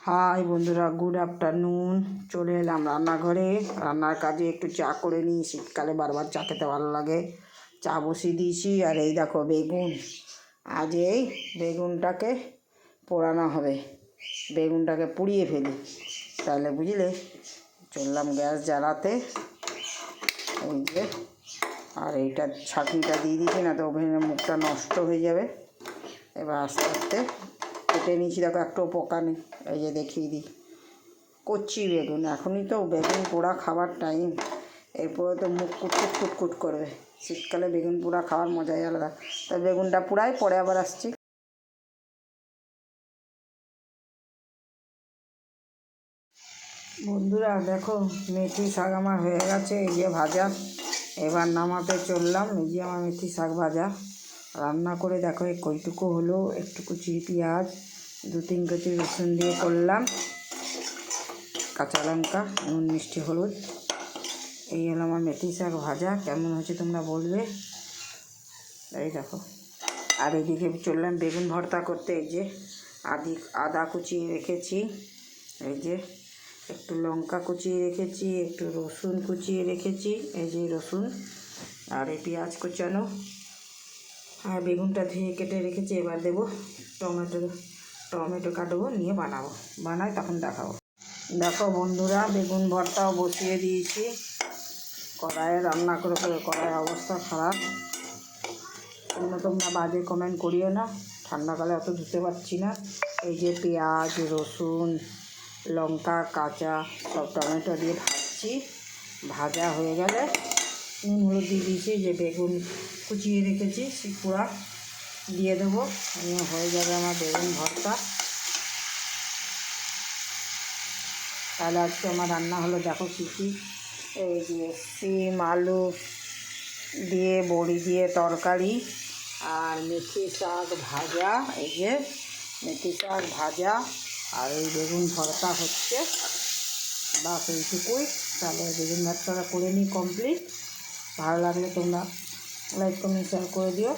High বন্ধুরা good afternoon চলে এলাম রান্নাঘরে। রান্নার কাজে একটু চা করে নিই। শীতকালে বারবার চা খেতে ভালো লাগে। চা বসিয়ে দিয়েছি। আর এই দেখো বেগুন। আজ এই বেগুনটাকে পোড়ানো হবে। বেগুনটাকে পুড়িয়ে ফেলি। তাহলে বুঝলে, চললাম গ্যাস জ্বালাতে। ওই যে, আর এইটা ছাঁকনিটা দিয়ে দিচ্ছি না তো, ওভেনের মুখটা নষ্ট হয়ে যাবে। এবার আস্তে আস্তে কেটে নিয়েছি, দেখো একটু পোকা নেই। এই যে দেখিয়ে দিই। কচ্ছি বেগুন, এখনই তো বেগুন পোড়া খাবার টাইম এরপরে তো মুখ কুটকুট কুটকুট করবে। শীতকালে বেগুন পোড়া খাওয়ার মজাই আলাদা। তা বেগুনটা পুড়াই, পরে আবার আসছি। বন্ধুরা, দেখো, মেথি শাক আমার হয়ে গেছে, এই যে ভাজা। এবার নামাতে চললাম, এই যে আমার মেথি শাক ভাজা। রান্না করে দেখো কইটুকু হলো একটু কুচি পেঁয়াজ। দু তিন কেজি রসুন দিয়ে করলাম। কাঁচা লঙ্কা, নুন, মিষ্টি, হলুদ। এই হলো আমার মেথি শাক ভাজা। কেমন হয়েছে তোমরা বলবে? এই দেখো। আর এদিকে চললাম বেগুন ভর্তা করতে। এই যে আদি, আদা কুচিয়ে রেখেছি। এই যে একটু লঙ্কা কুচিয়ে রেখেছি, একটু রসুন কুচিয়ে রেখেছি। এই যে রসুন আর এই পেঁয়াজ কুচানো। আর বেগুনটা ধুয়ে কেটে রেখেছি। এবার দেবো টমেটো টমেটো কাটবো, নিয়ে বানাবো। বানাই তখন দেখাবো। দেখো বন্ধুরা, বেগুন ভর্তাও বসিয়ে দিয়েছি। কড়াইয়ে রান্না করে করে কড়াইয়ের অবস্থা খারাপ। অন্য তোমরা বাজে কমেন্ট করিও না। ঠান্ডাকালে অত ধুতে পারছি না। এই যে পেঁয়াজ, রসুন, লঙ্কা, কাঁচা, সব টমেটো দিয়ে ভাজছি। ভাজা হয়ে গেলে নুন হলুদ দিয়ে দিয়েছি, যে বেগুন কুচিয়ে রেখেছি পুরা দিয়ে দেবো। হয়ে যাবে আমার বেগুন ভর্তা। তাহলে আজকে আমার রান্না হলো, দেখো কী কী। এই যে সিম, আলু দিয়ে, বড়ি দিয়ে তরকারি আর মেথি শাক ভাজা। এই যে মেথি শাক ভাজা আর এই বেগুন ভর্তা হচ্ছে। বাস এইটুকুই। তাহলে বেগুন ভর্তাটা করে নিই কমপ্লিট ভালো লাগলে তোমরা লাইক কমেন্ট শেয়ার করে দিও।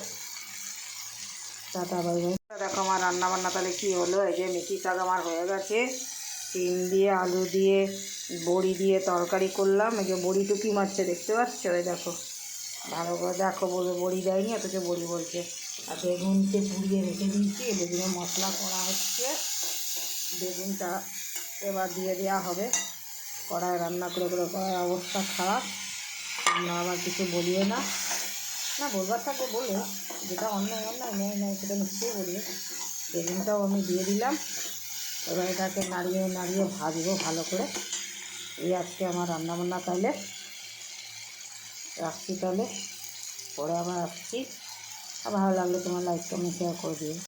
Tata, bye bye. দেখো আমার রান্না বান্না তাহলে কী হলো? এই যে মেথি শাক আমার হয়ে গেছে। সিম দিয়ে, আলু দিয়ে, বড়ি দিয়ে তরকারি করলাম। এই যে বড়ি টুকি মারছে, দেখতে পাচ্ছ? এই দেখো। ভালো করে দেখো, বলে বড়ি দেয়নি, অথচ বড়ি বলছে। আর বেগুনকে পুড়িয়ে রেখে দিয়েছি বেগুনের মশলা করা হচ্ছে। বেগুনটা এবার দিয়ে দেওয়া হবে। কড়াই রান্না করে করে করার অবস্থা খারাপ। তোমরা আবার কিছু বলিও না। না, বলবার থাকবে বলে, যেটা অন্যায় অন্যায় নেয় নেয় সেটা নিশ্চয়ই বলবে। বেগুনটাও আমি দিয়ে দিলাম। এবার এটাকে নাড়িয়ে নাড়িয়ে ভাজবো ভালো করে। এই আজকে আমার রান্নাবান্না তাহলে। রাখছি তাহলে। পরে আবার আসছি। আর ভালো লাগলে তোমার লাইক কমেন্ট শেয়ার করে দিও।